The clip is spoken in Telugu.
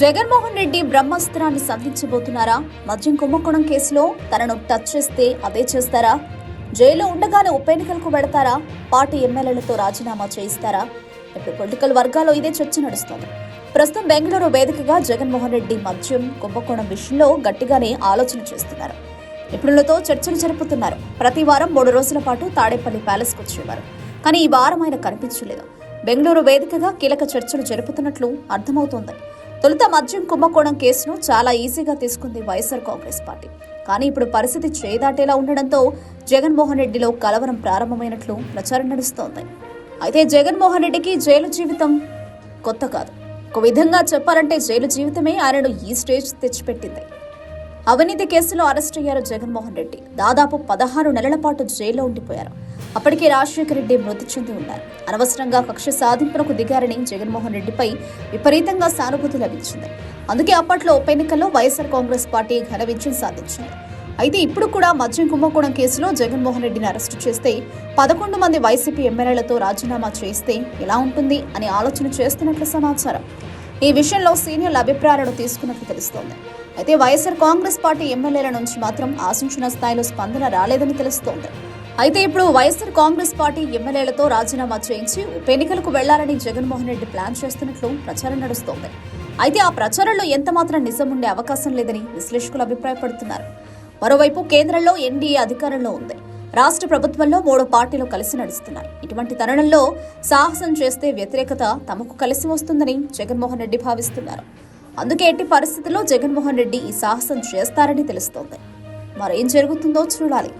జగన్మోహన్ రెడ్డి బ్రహ్మాస్త్రాన్ని సంధించబోతున్నారా? మద్యం కుంభకోణం కేసులో తనను టచ్ చేస్తే అదే చేస్తారా? జైల్లో ఉండగానే ఉప ఎన్నికలకు పెడతారా పార్టీ ఎమ్మెల్యేలతో రాజీనామా చేయిస్తారా? ఇప్పుడు పొలిటికల్ వర్గాల్లో ఇదే చర్చ నడుస్తోంది. ప్రస్తుతం బెంగళూరు వేదికగా జగన్మోహన్ రెడ్డి మద్యం కుంభకోణం విషయంలో గట్టిగానే ఆలోచన చేస్తున్నారు. నిపుణులతో చర్చలు జరుపుతున్నారు. ప్రతి వారం మూడు రోజుల పాటు తాడేపల్లి ప్యాలెస్కు వచ్చేవారు. కానీ ఈ వారం ఆయన కనిపించలేదు. బెంగళూరు వేదికగా కీలక చర్చలు జరుపుతున్నట్లు అర్థమవుతోంది. తొలుత మద్యం కుంభకోణం కేసును చాలా ఈజీగా తీసుకుంది వైఎస్ఆర్ కాంగ్రెస్ పార్టీ. కానీ ఇప్పుడు పరిస్థితి చేదాటేలా ఉండడంతో జగన్మోహన్ రెడ్డిలో కలవరం ప్రారంభమైనట్లు ప్రచారం నడుస్తోంది. అయితే జగన్మోహన్ రెడ్డికి జైలు జీవితం కొత్త కాదు. ఒక విధంగా చెప్పాలంటే జైలు జీవితమే ఆయనను ఈ స్టేజ్ తెచ్చిపెట్టింది. అవినీతి కేసులో అరెస్ట్ అయ్యారు జగన్మోహన్ రెడ్డి. దాదాపు పదహారు నెలల పాటు జైల్లో ఉండిపోయారు. అప్పటికే రాజశేఖర రెడ్డి మృతి చెంది ఉన్నారు. అనవసరంగా కక్ష సాధింపునకు దిగారని జగన్మోహన్ రెడ్డిపై విపరీతంగా సానుభూతి లభించింది. అందుకే అప్పట్లో ఉప ఎన్నికల్లో వైఎస్ఆర్ కాంగ్రెస్ పార్టీ ఘన విజయం సాధించింది. అయితే ఇప్పుడు కూడా మద్యం కుంభకోణం కేసులో జగన్మోహన్ రెడ్డిని అరెస్టు చేస్తే పదకొండు మంది వైసీపీ ఎమ్మెల్యేలతో రాజీనామా చేస్తే ఎలా ఉంటుంది అని ఆలోచన చేస్తున్నట్లు సమాచారం. ఈ విషయంలో సీనియర్ల అభిప్రాయాలను తీసుకున్నట్లు తెలుస్తోంది. అయితే వైఎస్ఆర్ కాంగ్రెస్ పార్టీ ఎమ్మెల్యేల నుంచి మాత్రం ఆశించిన స్థాయిలో స్పందన రాలేదని తెలుస్తోంది. అయితే ఇప్పుడు వైఎస్ఆర్ కాంగ్రెస్ పార్టీ ఎమ్మెల్యేలతో రాజీనామా చేయించి ఉప ఎన్నికలకు వెళ్ళాలని జగన్మోహన్ రెడ్డి ప్లాన్ చేస్తున్నట్లు ప్రచారం నడుస్తోంది. అయితే ఆ ప్రచారంలో ఎంత మాత్రం నిజం ఉండే అవకాశం లేదని విశ్లేషకులు అభిప్రాయపడుతున్నారు. మరోవైపు కేంద్రంలో ఎన్డీఏ అధికారంలో ఉంది. రాష్ట్ర ప్రభుత్వంలో మూడు పార్టీలు కలిసి నడుస్తున్నాయి. ఇటువంటి తరుణంలో సాహసం చేస్తే వ్యతిరేకత తమకు కలిసి వస్తుందని జగన్మోహన్ రెడ్డి భావిస్తున్నారు. అందుకే ఎట్టి పరిస్థితుల్లో జగన్మోహన్ రెడ్డి ఈ సాహసం చేస్తారని తెలుస్తోంది. మరేం జరుగుతుందో చూడాలి.